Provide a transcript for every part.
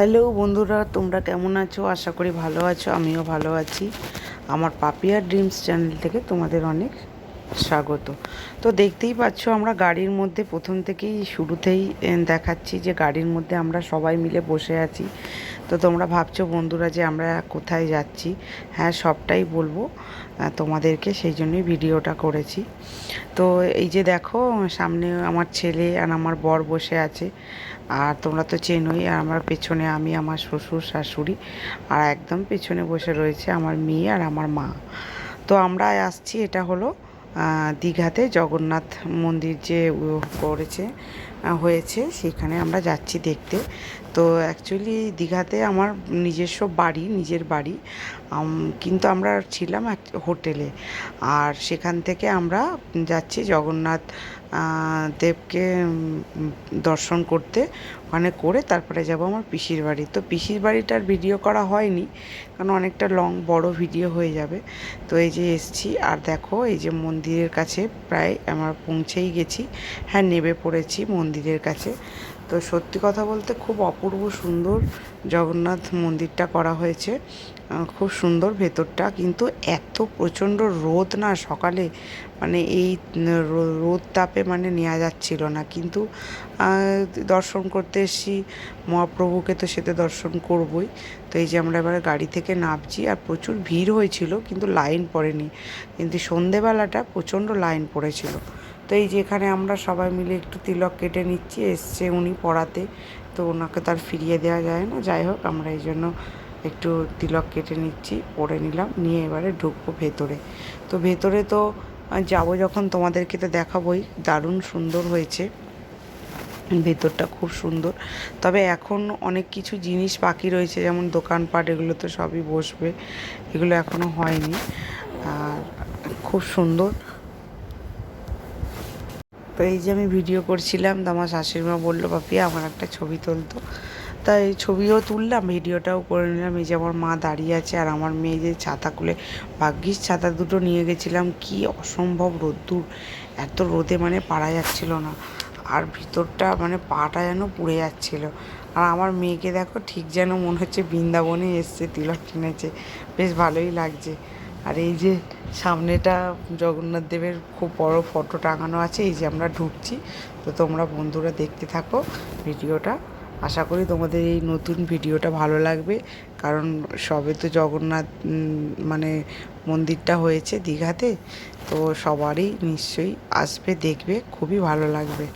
Hello বন্ধুরা, তোমরা কেমন আছো? আশা করি ভালো আছো, আমিও ভালো আছি। আমার পাপিয়া ড্রিমস চ্যানেল থেকে তোমাদের অনেক স্বাগত। তো দেখতেই পাচ্ছ, আমরা গাড়ির মধ্যে প্রথম থেকেই শুরুতেই দেখাচ্ছি যে গাড়ির মধ্যে আমরা সবাই মিলে বসে আছি। তো তোমরা ভাবছ বন্ধুরা যে আমরা কোথায় যাচ্ছি? হ্যাঁ সবটাই বলব। তোমাদেরকে সেই জন্যই ভিডিওটা করেছি। তো এই যে দেখো, সামনে আমার ছেলে আর আমার বর বসে আছে। আর তোমরা তো চেনোই, আর আমার পেছনে আমি, আমার শ্বশুর, শাশুড়ি, আর একদম পেছনে বসে রয়েছে আমার মেয়ে আর আমার মা। তো আমরা আসছি, এটা হলো দীঘাতে জগন্নাথ মন্দির যে করেছে হয়েছে, সেখানে আমরা যাচ্ছি দেখতে। তো অ্যাকচুয়ালি দীঘাতে আমার নিজস্ব বাড়ি, নিজের বাড়ি কিন্তু আমরা ছিলাম এক হোটেলে। আর সেখান থেকে আমরা যাচ্ছি জগন্নাথ দেবকে দর্শন করতে। ওখানে করে তারপরে যাব আমার পিসির বাড়ি। তো পিসির বাড়িটার ভিডিও করা হয়নি, কারণ অনেকটা লং বড় ভিডিও হয়ে যাবে। তো এই যে এসছি, আর দেখো এই যে মন্দিরের কাছে প্রায় আমার পৌঁছেই গেছি। হ্যাঁ নেবে পড়েছি মন্দিরের কাছে। তো সত্যি কথা বলতে খুব অপূর্ব সুন্দর জগন্নাথ মন্দিরটা করা হয়েছে। খুব সুন্দর ভেতরটা। কিন্তু এত প্রচণ্ড রোদ না সকালে মানে এই রোদ তাপে মানে নেওয়া যাচ্ছিল না। কিন্তু দর্শন করতে এসেছি, মহাপ্রভুকে তো সেতে দর্শন করবই। তো এই যে আমরা এবারে গাড়ি থেকে নামছি আর প্রচুর ভিড় হয়েছিল, কিন্তু লাইন পড়েনি। কিন্তু সন্ধেবেলাটা প্রচণ্ড লাইন পড়েছিল। তো এই যেখানে আমরা সবাই মিলে একটু তিলক কেটে নিচ্ছি, এসছে উনি পড়াতে। তো ওনাকে তার ফিরিয়ে দেওয়া যায় না। যাই হোক, আমরা এই জন্য একটু তিলক কেটে নিচ্ছি, পরে নিলাম, নিয়ে এবারে ঢুকবো ভেতরে। তো ভেতরে তো যাব যখন তোমাদেরকে তো দেখাবোই, দারুণ সুন্দর হয়েছে। ভেতরটা খুব সুন্দর। তবে এখন অনেক কিছু জিনিস বাকি রয়েছে, যেমন দোকানপাট, এগুলো তো সবই বসবে। এগুলো এখনও হয়নি। আর খুব সুন্দর। তো এই যে আমি ভিডিও করছিলাম, তো আমার শাশুড়ি মা বলল, বাপি, আমার একটা ছবি তুলতো তাই ছবিও তুললাম, ভিডিওটাও করে নিলাম। এই যে আমার মা দাঁড়িয়ে আছে আর আমার মেয়ে যে ছাতা খুলে, ভাগ্যিস ছাতা দুটো নিয়ে গেছিলাম, কি অসম্ভব রোদ্দুর। এত রোদে মানে পারা যাচ্ছিল না। আর ভিতরটা মানে পাটা যেন পুড়ে যাচ্ছিল। আর আমার মেয়েকে দেখো, ঠিক যেন মনে হচ্ছে বৃন্দাবনে এসছে, তিলক কিনেছে। বেশ ভালোই লাগছে। আর এই যে সামনেটা জগন্নাথ দেবের খুব বড় ফটো টাঙানো আছে, এই যে আমরা ঢুকছি। তো তোমরা বন্ধুরা দেখতে থাকো ভিডিওটা। আশা করি তোমাদের এই নতুন ভিডিওটা ভালো লাগবে, কারণ সবে তো জগন্নাথ মানে মন্দিরটা হয়েছে দীঘাতে, তো সবারই নিশ্চয়ই আসবে, দেখবে, খুবই ভালো লাগবে।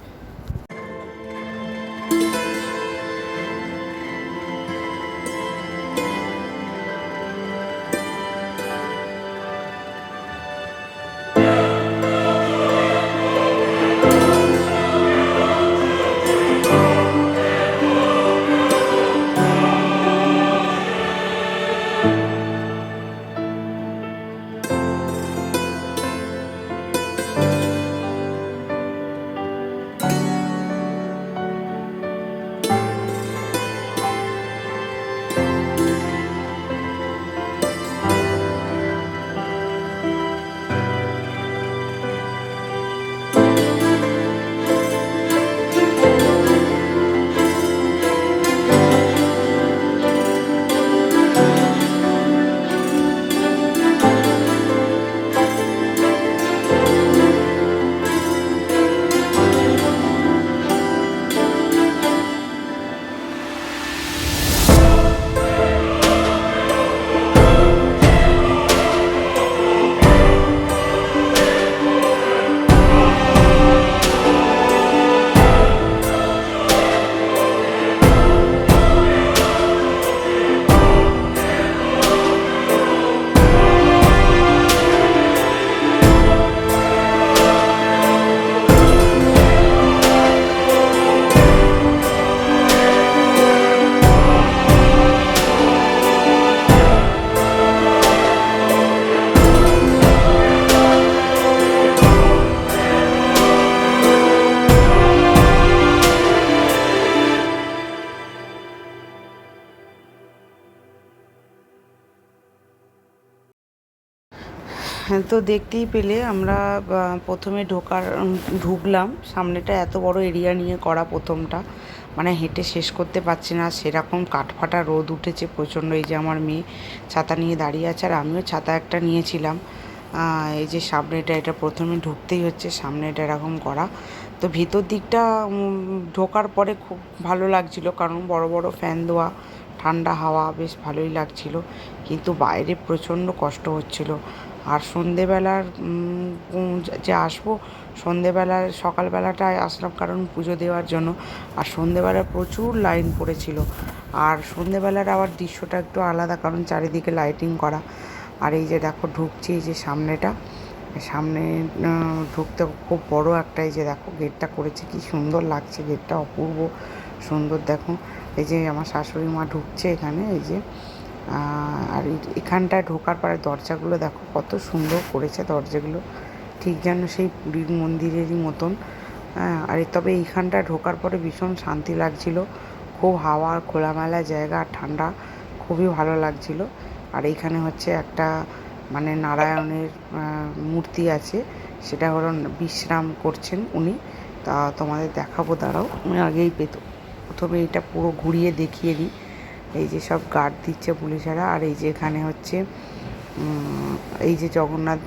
তো দেখতেই পেলে আমরা প্রথমে ঢোকার ঢুকলাম। সামনেটা এত বড় এরিয়া নিয়ে করা প্রথমটা। মানে হেঁটে শেষ করতে পারছি না। সেরকম কাঠফাটা রোদ উঠেছে প্রচণ্ড। এই যে আমার মেয়ে ছাতা নিয়ে দাঁড়িয়ে আছে আর আমিও ছাতা একটা নিয়েছিলাম। এই যে সামনেটা, এটা প্রথমে ঢুকতেই হচ্ছে। সামনেটা এরকম করা। তো ভিতর দিকটা ঢোকার পরে খুব ভালো লাগছিল। কারণ বড় বড় ফ্যান দেওয়া ঠান্ডা হাওয়া বেশ ভালোই লাগছিল। কিন্তু বাইরে প্রচণ্ড কষ্ট হচ্ছিল। আর সন্ধেবেলার যে আসব, সন্ধেবেলার, সকালবেলাটায় আসলাম কারণ পুজো দেওয়ার জন্য। আর সন্ধেবেলা প্রচুর লাইন পড়েছিল। আর সন্ধেবেলার আবার দৃশ্যটা একটু আলাদা কারণ চারিদিকে লাইটিং করা। আর এই যে দেখো ঢুকছি, এই যে সামনেটা। সামনে ঢুকতে খুব বড় একটা এই যে দেখো গেটটা করেছে, কি সুন্দর লাগছে গেটটা অপূর্ব সুন্দর দেখো। এই যে আমার শাশুড়ি মা ঢুকছে এখানে, এই যে। আর এখানটায় ঢোকার পরে দরজাগুলো দেখো কত সুন্দর করেছে দরজাগুলো। ঠিক যেন সেই পুরীর মন্দিরেরই মতন। হ্যাঁ আর তবে এইখানটা ঢোকার পরে ভীষণ শান্তি লাগছিল। খুব হাওয়া, খোলামেলা জায়গা আর ঠান্ডা। খুবই ভালো লাগছিল। আর এইখানে হচ্ছে একটা মানে নারায়ণের মূর্তি আছে। সেটা হলো বিশ্রাম করছেন উনি। তা তোমাদের দেখাবো, দাঁড়াও। আমি আগেই পেত প্রথমে এটা পুরো ঘুরিয়ে দেখিয়ে দিই। এই যে সব গার্ড দিচ্ছে পুলিশেরা, আর এই যে এখানে হচ্ছে এই যে জগন্নাথ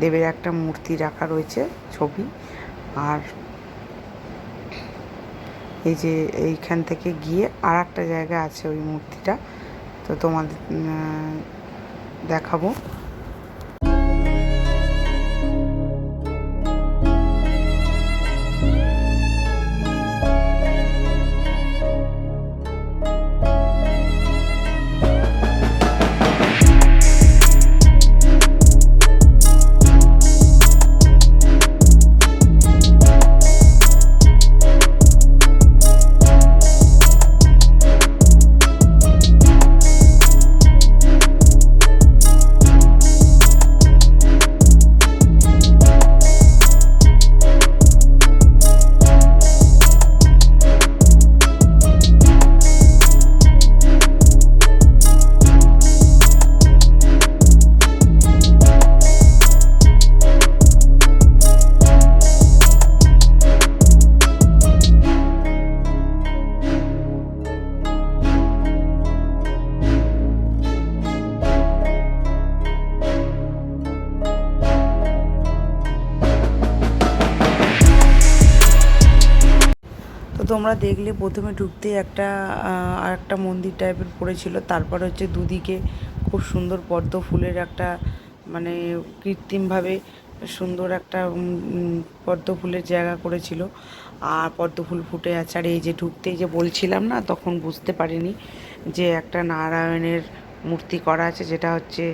দেবের একটা মূর্তি রাখা রয়েছে ছবি, আর এই যে এইখান থেকে গিয়ে আর একটা জায়গা আছে ওই মূর্তিটা, তো তোমাদের দেখাবো। তোমরা দেখলে প্রথমে ঢুকতেই একটা আর একটা মন্দির টাইপের পড়েছিল। তারপর হচ্ছে দুদিকে খুব সুন্দর পদ্ম ফুলের একটা মানে কৃত্রিমভাবে সুন্দর একটা পদ্ম ফুলের জায়গা করেছিল। আর পদ্ম ফুল ফুটে আছে। আর এই যে ঢুকতেই যে বলছিলাম না, তখন বুঝতে পারিনি যে একটা নারায়ণের মূর্তি করা আছে, যেটা হচ্ছে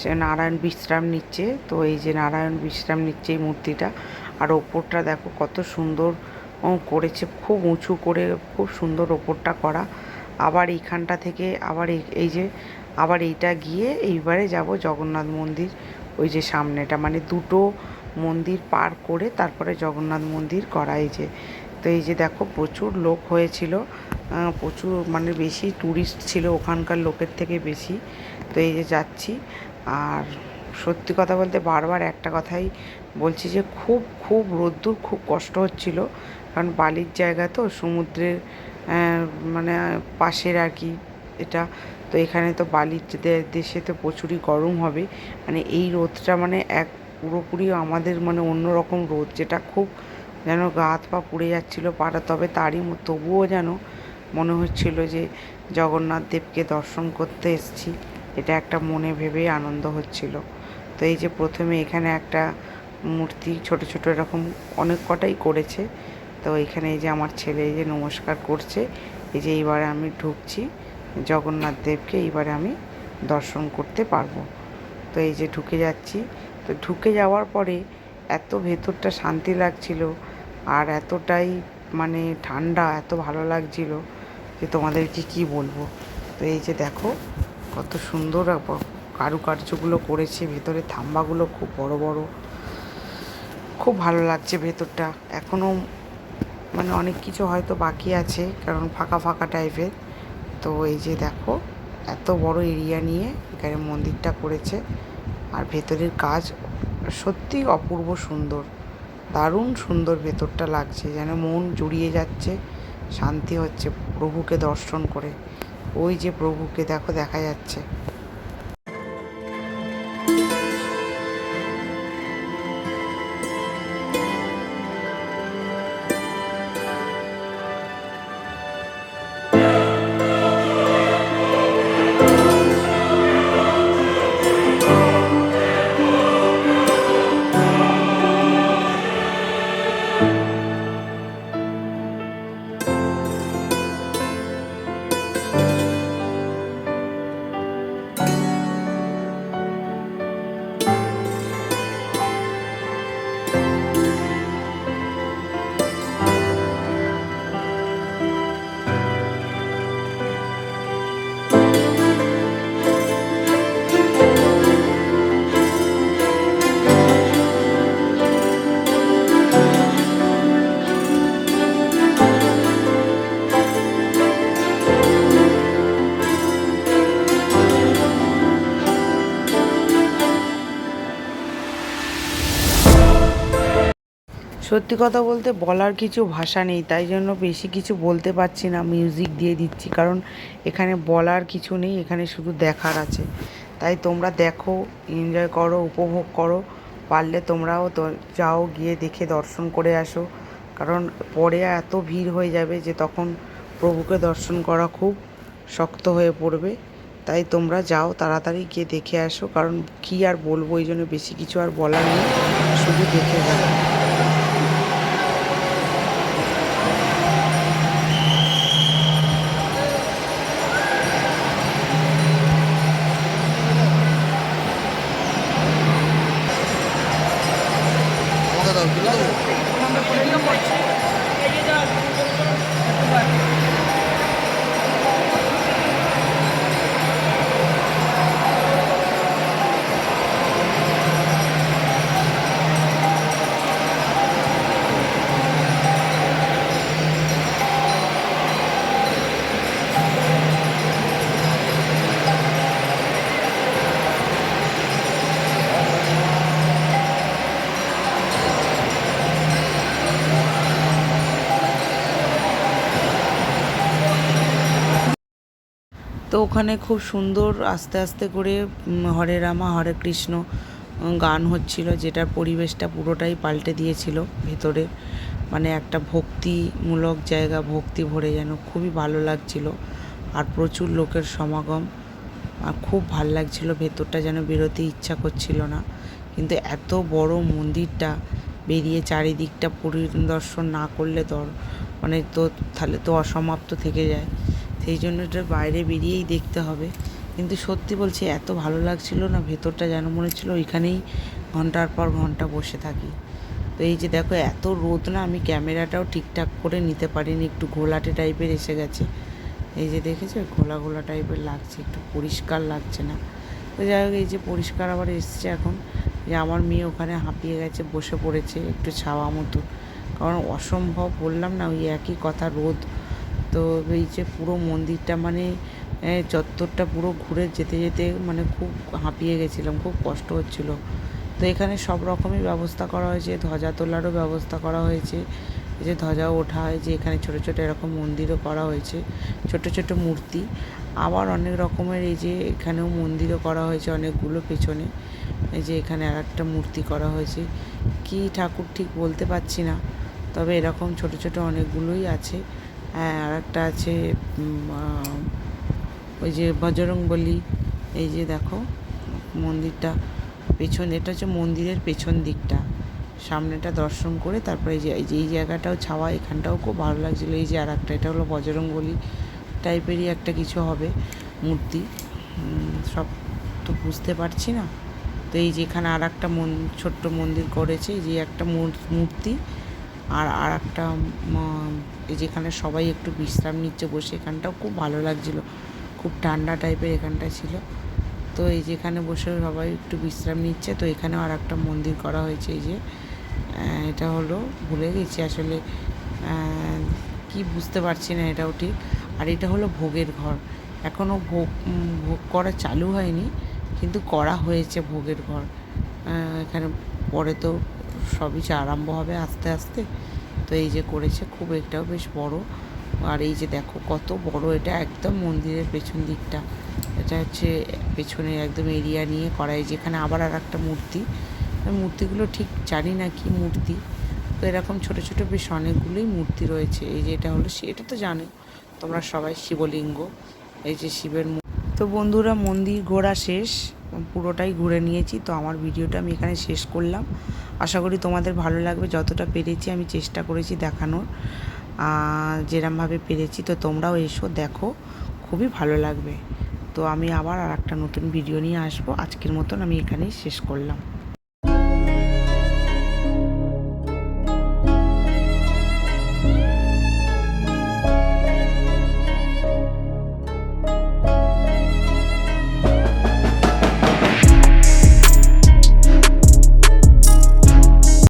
সে নারায়ণ বিশ্রাম নিচ্ছে। তো এই যে নারায়ণ বিশ্রাম নিচ্ছে এই মূর্তিটা। আর ওপরটা দেখো কত সুন্দর করেছে খুব উঁচু করে, খুব সুন্দর ওপরটা করা। আবার এইখানটা থেকে আবার এই যে, আবার এইটা গিয়ে এইবারে যাব জগন্নাথ মন্দির, ওই যে সামনেটা। মানে দুটো মন্দির পার করে তারপরে জগন্নাথ মন্দির করা এই যে। তো এই যে দেখো, প্রচুর লোক হয়েছিল। প্রচুর মানে বেশি ট্যুরিস্ট ছিল ওখানকার লোকের থেকে বেশি। তো এই যে যাচ্ছি। আর সত্যি কথা বলতে বারবার একটা কথাই বলছি যে, খুব খুব রোদ্দুর খুব কষ্ট হচ্ছিল। কারণ বালির জায়গা তো সমুদ্রের মানে পাশের আর কি এটা। তো এখানে তো বালির দেশে তো প্রচুরই গরম হবে। মানে এই রোদটা মানে এক পুরোপুরি আমাদের মানে অন্যরকম রোদ, যেটা খুব যেন গা হাত পা পুড়ে যাচ্ছিল পাড়া। তবে তারই তবুও যেন মনে হচ্ছিল যে জগন্নাথ দেবকে দর্শন করতে এসেছি। এটা একটা মনে ভেবেই আনন্দ হচ্ছিল। তো এই যে প্রথমে এখানে একটা মূর্তি ছোট ছোট এরকম অনেক কটাই করেছে। তো এখানে এই যে আমার ছেলে এই যে নমস্কার করছে, এই যে এইবারে আমি ঢুকছি জগন্নাথ দেবকে, এইবারে আমি দর্শন করতে পারব। তো এই যে ঢুকে যাচ্ছি, তো ঢুকে যাওয়ার পরে এত ভেতরটা শান্তি লাগছিল আর এতটাই মানে ঠান্ডা, এত ভালো লাগছিল যে তোমাদেরকে কি বলব। তো এই যে দেখো কত সুন্দর কারুকার্যগুলো করেছে, ভেতরে থাম্বাগুলো খুব বড় বড়, খুব ভালো লাগছে ভেতরটা। এখনও মানে অনেক কিছু হয়তো বাকি আছে, কারণ ফাঁকা ফাঁকা টাইপের তো এই যে দেখো, এত বড় এরিয়া নিয়ে এখানে মন্দিরটা করেছে। আর ভেতরের কাজ সত্যি অপূর্ব সুন্দর। দারুণ সুন্দর ভেতরটা লাগছে, যেন মন জুড়িয়ে যাচ্ছে, শান্তি হচ্ছে প্রভুকে দর্শন করে। ওই যে প্রভুকে দেখো, দেখা যাচ্ছে। সত্যি কথা বলতে বলার কিছু ভাষা নেই, তাই জন্য বেশি কিছু বলতে পারছি না মিউজিক দিয়ে দিচ্ছি। কারণ এখানে বলার কিছু নেই, এখানে শুধু দেখার আছে। তাই তোমরা দেখো এনজয় করো, উপভোগ করো, পারলে তোমরাও তো যাও, গিয়ে দেখে দর্শন করে আসো। কারণ পরে এত ভিড় হয়ে যাবে যে তখন প্রভুকে দর্শন করা খুব শক্ত হয়ে পড়বে। তাই তোমরা যাও, তাড়াতাড়ি গিয়ে দেখে আসো। কারণ কী আর বলব এই জন্য বেশি কিছু আর বলার নেই, শুধু দেখে যাও। なんだこれ তো ওখানে খুব সুন্দর আস্তে আস্তে করে হরে রামা, হরে কৃষ্ণ গান হচ্ছিল, যেটার পরিবেশটা পুরোটাই পাল্টে দিয়েছিল ভেতরে। মানে একটা ভক্তিমূলক জায়গা, ভক্তি ভরে যেন খুবই ভালো লাগছিল। আর প্রচুর লোকের সমাগম। আর খুব ভালো লাগছিল, ভেতরটা যেন বেরোতে ইচ্ছা করছিল না। কিন্তু এত বড় মন্দিরটা, বেরিয়ে চারিদিকটা পরিদর্শন না করলে তো মানে তো তাহলে তো অসমাপ্ত থেকে যায়। সেই জন্য এটা বাইরে বেরিয়েই দেখতে হবে। কিন্তু সত্যি বলছি, এত ভালো লাগছিল না, ভেতরটা যেন মনে হচ্ছিল ওইখানেই ঘণ্টার পর ঘণ্টা বসে থাকি। তো এই যে দেখো, এত রোদ না, আমি ক্যামেরাটাও ঠিকঠাক করে নিতে পারিনি, একটু ঘোলাটে টাইপের এসে গেছে। এই যে দেখেছ, ঘোলা ঘোলা টাইপের লাগছে, একটু পরিষ্কার লাগছে না। তো যাই হোক, এই যে পরিষ্কার আবার এসছে এখন, যে আমার মেয়ে ওখানে হাঁপিয়ে গেছে, বসে পড়েছে, একটু ছাওয়া মতো। কারণ অসম্ভব বললাম না, ওই একই কথা, রোদ। তো এই যে পুরো মন্দিরটা মানে চত্বরটা পুরো ঘুরে যেতে যেতে মানে খুব হাঁপিয়ে গেছিলাম, খুব কষ্ট হচ্ছিল। তো এখানে সব রকমই ব্যবস্থা করা হয়েছে, ধ্বজা তোলারও ব্যবস্থা করা হয়েছে। এই যে ধ্বজা ওঠা হয়, যে এখানে ছোটো ছোটো এরকম মন্দিরও করা হয়েছে, ছোট ছোট মূর্তি। আবার অনেক রকমের এই যে এখানেও মন্দিরও করা হয়েছে অনেকগুলো পেছনে। এই যে এখানে আর একটা মূর্তি করা হয়েছে। কি ঠাকুর ঠিক বলতে পারছি না, তবে এরকম ছোট ছোট অনেকগুলোই আছে। হ্যাঁ আর একটা আছে ওই যে বজরং বলি, এই যে দেখো, মন্দিরটা পেছন, এটা হচ্ছে মন্দিরের পেছন দিকটা। সামনেটা দর্শন করে তারপরে যে, এই যে, এই জায়গাটাও ছাওয়া, এখানটাও খুব ভালো লাগছিল। এই যে আর একটা এটা হলো বজরং বলি টাইপেরই একটা কিছু হবে মূর্তি। সব তো বুঝতে পারছি না। তো এই যে এখানে আর একটা মন, ছোট্ট মন্দির করেছে যে একটা মূর- মূর্তি। আর আর একটা যেখানে সবাই একটু বিশ্রাম নিচ্ছে বসে, এখানটাও খুব ভালো লাগছিল। খুব ঠান্ডা টাইপের এখানটা ছিল। তো এই যেখানে বসে সবাই একটু বিশ্রাম নিচ্ছে, তো এখানেও আর একটা মন্দির করা হয়েছে এই যে। এটা হলো, ভুলে গেছি আসলে কি বুঝতে পারছি না এটাও ঠিক। আর এটা হলো ভোগের ঘর। এখনও ভোগ ভোগ করা চালু হয়নি, কিন্তু করা হয়েছে ভোগের ঘর। এখানে পরে তো সবই আরম্ভ হবে আস্তে আস্তে। তো এই যে করেছে, খুব এটাও বেশ বড়। আর এই যে দেখো কত বড়, এটা একদম মন্দিরের পেছন দিকটা। এটা হচ্ছে পেছনে একদম এরিয়া নিয়ে করা এই যেখানে আবার আর একটা মূর্তি মূর্তিগুলো ঠিক জানি না কি মূর্তি। তো এরকম ছোট ছোট বেশ অনেকগুলোই মূর্তি রয়েছে। এই যে এটা হলো এটা তো জানো, তোমরা সবাই শিবলিঙ্গ। এই যে শিবের মূ- তো বন্ধুরা, মন্দির ঘোরা শেষ। পুরোটাই ঘুরে নিয়েছি, তো আমার ভিডিওটা আমি এখানে শেষ করলাম। আশা করি তোমাদের ভালো লাগবে, যতটা পেরেছি আমি চেষ্টা করেছি দেখানোর। যেরমভাবে পেরেছি, তো তোমরাও এসো, দেখো, খুবই ভালো লাগবে। তো আমি আবার আর একটা নতুন ভিডিও নিয়ে আসব। আজকের মতন আমি এখানেই শেষ করলাম।